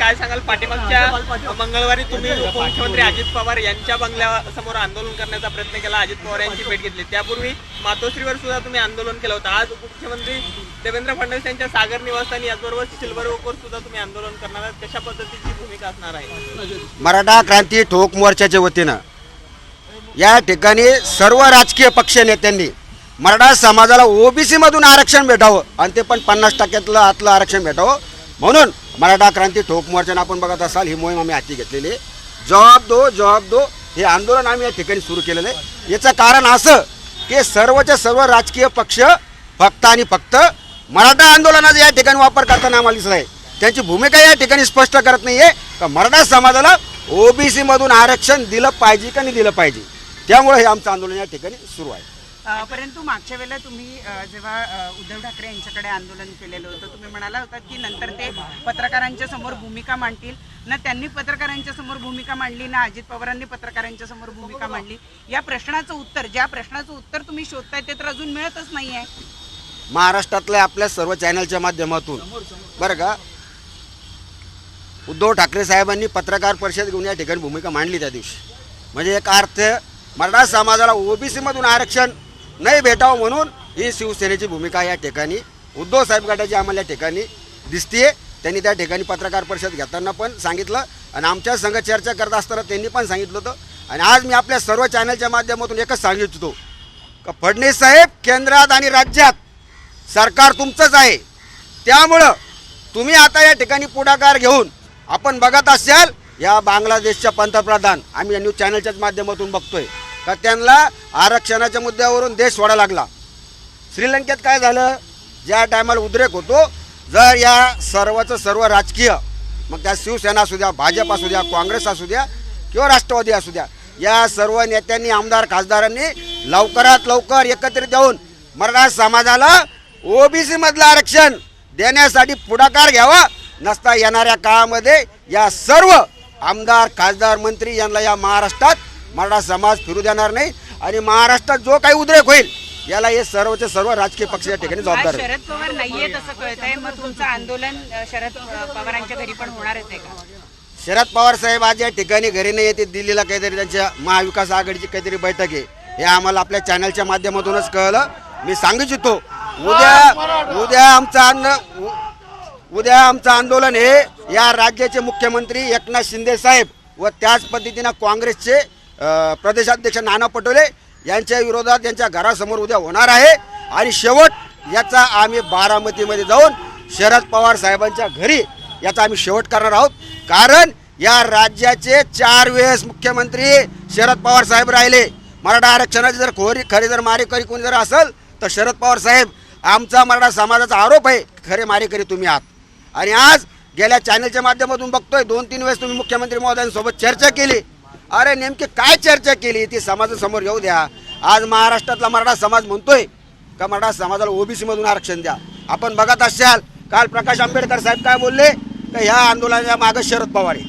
काय सांगाल? पाठीमागच्या मंगळवारी तुम्ही उपमुख्यमंत्री अजित पवार यांच्या बंगल्यासमोर आंदोलन करण्याचा प्रयत्न केला. अजित पवार यांची भेट घेतली. त्यापूर्वी मातोश्रीवर सुद्धा तुम्ही आंदोलन केलं होतं. आज उपमुख्यमंत्री देवेंद्र फडणवीस यांच्या सागर निवासस्थानी याचबरोबर सिल्वर ओकवर सुद्धा तुम्ही आंदोलन करणार आहात. कशा पद्धतीची भूमिका असणार आहे? मराठा क्रांती ठोक मोर्चाच्या वतीनं. या ठिकाणी सर्व राजकीय पक्ष नेत्यांनी मराठा समाजाला ओबीसी मधून आरक्षण भेटावं आणि ते पण पन्नास टक्क्यातलं आतलं आरक्षण भेटावं. म्हणून मराठा क्रांती ठोक मोर्चानं आपण बघत असाल ही मोहीम आम्ही हाती घेतलेली आहे. जॉब दो जॉब दो. हे आंदोलन आम्ही या ठिकाणी सुरू केलेलं आहे. याचं कारण असं की सर्वच्या सर्व राजकीय पक्ष फक्त आणि फक्त मराठा आंदोलनाचा या ठिकाणी वापर करताना आम्हाला दिसत आहे. त्यांची भूमिका या ठिकाणी स्पष्ट करत नाही आहे का मराठा समाजाला ओबीसीमधून आरक्षण दिलं पाहिजे का नाही दिलं पाहिजे? त्यामुळे हे आमचं आंदोलन या ठिकाणी सुरू आहे. परंतु मागच्या वेळेला तुम्ही जेव्हा उद्धव ठाकरे यांच्याकडे आंदोलन केलेलं होतं तुम्ही म्हणाला होता की नंतर ते पत्रकारांच्या समोर भूमिका मांडतील. ना त्यांनी पत्रकारांच्या समोर भूमिका मांडली ना अजित पवारांनी पत्रकारांच्या समोर भूमिका मांडली. या प्रश्नाचं उत्तर ज्या प्रश्नाचं उत्तर तुम्ही शोधताय ते तर अजून मिळतच नाहीये. महाराष्ट्रातल्या आपल्या सर्व चॅनलच्या माध्यमातून बरं का? उद्धव ठाकरे साहेबांनी पत्रकार परिषद घेऊन या ठिकाणी भूमिका मांडली त्या दिवशी. म्हणजे एक अर्थ मराठा समाजाला ओबीसी मधून आरक्षण नाही भेटावं म्हणून ही शिवसेनेची भूमिका या ठिकाणी उद्धव साहेब गटाची आम्हाला या ठिकाणी दिसतीये. त्यांनी त्या ठिकाणी पत्रकार परिषद घेताना पण सांगितलं आणि आमच्या संघ चर्चा करत असताना त्यांनी पण सांगितलं होतं. आणि आज मी आपल्या सर्व चॅनलच्या माध्यमातून एकच सांगू इच्छितो का फडणवीस साहेब केंद्रात आणि राज्यात सरकार तुमचंच आहे. त्यामुळं तुम्ही आता या ठिकाणी पुढाकार घेऊन आपण बघत असाल या बांगलादेशच्या पंतप्रधान आम्ही या न्यूज चॅनलच्याच माध्यमातून बघतोय. का त्यांना आरक्षणाच्या मुद्द्यावरून देश सोडा लागला. श्रीलंकेत काय झालं? ज्या टायमाला उद्रेक होतो जर या सर्वचं सर्व राजकीय मग त्या शिवसेना असू द्या भाजप असू द्या काँग्रेस असू द्या किंवा राष्ट्रवादी असू द्या या सर्व नेत्यांनी आमदार खासदारांनी लवकरात लवकर एकत्रित येऊन मराठा समाजाला ओबीसी मधलं आरक्षण देण्यासाठी पुढाकार घ्यावा नसता येणाऱ्या काळामध्ये या सर्व आमदार खासदार मंत्री यांना या महाराष्ट्रात मराठा समाज फिरू देणार नाही आणि महाराष्ट्रात जो काही उद्रेक होईल याला हे सर्वचे सर्व राजकीय पक्ष या ठिकाणी जबाबदार आहेत. शरद पवार नाहीयेत असं कळतंय. मग तुमचं आंदोलन अ, शरद पवारांच्या घरी पण होणारच आहे का? शरद पवार साहेब आज या ठिकाणी घरी नाही येते दिल्लीला काहीतरी त्यांच्या महाविकास आघाडीची काहीतरी बैठक आहे. हे आम्हाला आपल्या चॅनलच्या माध्यमातूनच कळलं. मी सांगू इच्छितो उद्या उद्या आमचं उ- उद्या आमचं आंदोलन हे या राज्याचे मुख्यमंत्री एकनाथ शिंदे साहेब व त्याच पद्धतीनं काँग्रेसचे प्रदेशाध्यक्ष नाना पटोले यांच्या विरोधात यांच्या घरासमोर उद्या होणार आहे. आणि शेवट याचा आम्ही बारामतीमध्ये जाऊन शरद पवार साहेबांच्या घरी याचा आम्ही शेवट करणार आहोत. कारण या राज्याचे चार वेळेस मुख्यमंत्री शरद पवार साहेब राहिले. मराठा आरक्षणाची जर खोरी खरी जर मारेकरी कोणी जर असेल तर शरद पवार साहेब आमचा मराठा समाजाचा आरोप आहे खरे मारेकरी तुम्ही आहात. आणि आज गेल्या चॅनलच्या माध्यमातून बघतोय दोन तीन वेळेस तुम्ही मुख्यमंत्री महोदयांसोबत चर्चा केली. अरे नेमकी काय चर्चा केली ती समाजासमोर येऊ द्या. आज महाराष्ट्रातला मराठा समाज म्हणतोय का मराठा समाजाला ओबीसीमधून आरक्षण द्या. आपण बघत असाल काल प्रकाश आंबेडकर साहेब काय बोलले? का ह्या आंदोलनाच्या मागं शरद पवार आहे.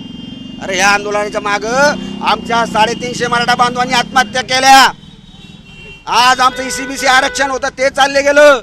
अरे ह्या आंदोलनाच्या मागं आमच्या साडेतीनशे मराठा बांधवांनी आत्महत्या केल्या. आज आमचं ईसीबीसी आरक्षण होतं ते चालले गेलं.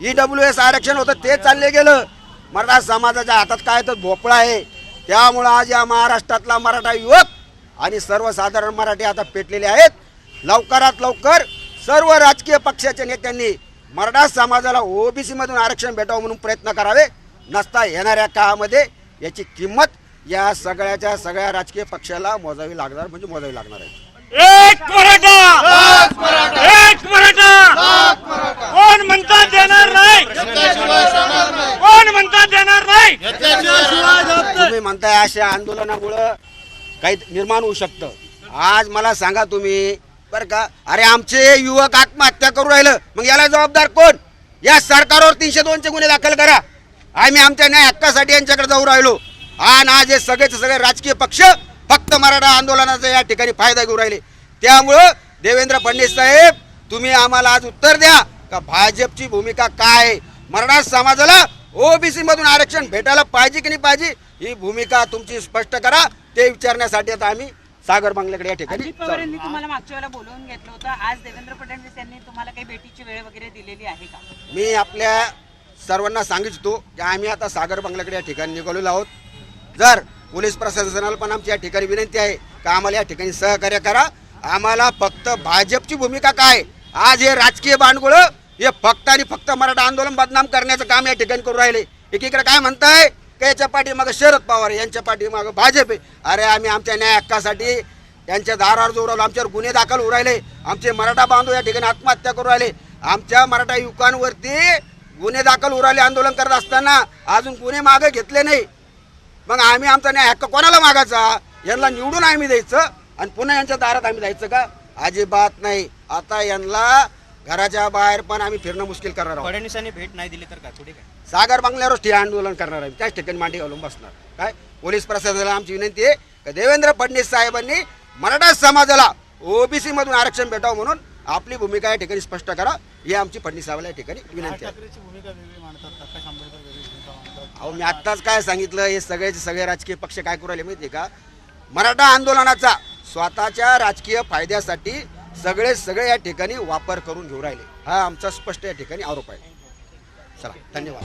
ईडब्ल्यू एस आरक्षण होतं ते चालले गेलं. मराठा समाजाच्या हातात काय तर भोपळा आहे. त्यामुळं आज या महाराष्ट्रातला मराठा युवक आणि सर्वसाधारण मराठी आता पेटलेले आहेत. लवकरात लवकर सर्व राजकीय पक्षाच्या नेत्यांनी मराठा समाजाला ओबीसी मधून आरक्षण भेटावं म्हणून प्रयत्न करावे. नसता येणाऱ्या काळामध्ये याची किंमत या सगळ्याच्या सगळ्या राजकीय पक्षाला मोजावी लागणार म्हणजे मोजावी लागणार आहे. एक मराठा! एक मराठा! कोण म्हणता देणार नाही? कोण म्हणता देणार नाही? तुम्ही म्हणताय अशा आंदोलनामुळं काही निर्माण होऊ शकतं. आज मला सांगा तुम्ही बरं का? अरे आमचे युवक आत्महत्या करू राहिलं मग याला जबाबदार कोण? या सरकारवर तीनशे दोनचे गुन्हे दाखल करा. आम्ही आमच्या न्याय हक्कासाठी यांच्याकडे जाऊ राहिलो. आणि आज हे सगळेचे सगळे राजकीय पक्ष फक्त मराठा आंदोलनाचा या ठिकाणी फायदा घेऊ राहिले. त्यामुळं देवेंद्र फडणवीस साहेब तुम्ही आम्हाला आज उत्तर द्या का भाजपची भूमिका काय आहे? मराठा समाजाला ओबीसी मधून आरक्षण भेटायला पाहिजे की नाही पाहिजे? ही भूमिका तुमची स्पष्ट करा ते विचारण्यासाठी आता आम्ही सागर बंगल्याकडे या ठिकाणी अजित पवार यांनी तुम्हाला मागच्या वेळेला बोलवून घेतलं होतं. आज देवेंद्र फडणवीस यांनी तुम्हाला काही भेटीची वेळ वगैरे दिलेली आहे का? मी आपल्या सर्वांना सांगिततो की आम्ही आता सागर बंगल्याकडे या ठिकाणी निघालेलो आहोत. जर पोलीस प्रशासनाला पण आमची या ठिकाणी विनंती आहे का आम्हाला या ठिकाणी सहकार्य करा. आम्हाला फक्त भाजपची भूमिका काय? आज हे राजकीय बांडगुळ हे फक्त आणि फक्त मराठा आंदोलन बदनाम करण्याचं काम या ठिकाणी करून राहिले. एकीकडे काय म्हणताय? का याच्या पाठीमागं शरद पवार यांच्या पाठीमागं भाजप आहे. अरे आम्ही आमच्या न्याय हक्कासाठी त्यांच्या दारावर जो राहिलो आमच्यावर गुन्हे दाखल होऊ राहिले. आमचे मराठा बांधव या ठिकाणी आत्महत्या करू राहिले. आमच्या मराठा युवकांवरती गुन्हे दाखल होऊ राहिले आंदोलन करत असताना. अजून गुन्हे मागे घेतले नाही. मग आम्ही आमचा न्याय हक्क कोणाला मागायचा? यांना निवडून आम्ही द्यायचं? आणि पुन्हा यांच्या दारात आम्ही जायचं का? अजिबात नाही. आता यांना घराच्या बाहेर पण आम्ही फिरणं मुश्किल करणार आहोत. फडणवीसांनी भेट नाही दिली तर का थोडी काय? सागर बंगल्यावरच ठिय आंदोलन करणार आहे. त्याच ठिकाणी मांडी घालून बसणार. काय? पोलीस प्रशासनाला आमची विनंती आहे का देवेंद्र फडणवीस साहेबांनी मराठा समाजाला ओबीसी मधून आरक्षण भेटावं म्हणून आपली भूमिका या ठिकाणी स्पष्ट करा. ही आमची फडणवीस साहेबाला या ठिकाणी विनंती आहे. अहो मी आत्ताच काय सांगितलं हे सगळेचे सगळे राजकीय पक्ष काय करू राहिले माहिती का? मराठा आंदोलनाचा स्वतःच्या राजकीय फायद्यासाठी सगळे सगळे या ठिकाणी वापर करून घेऊ राहिले. हा आमचा स्पष्ट या ठिकाणी आरोप आहे. चला धन्यवाद.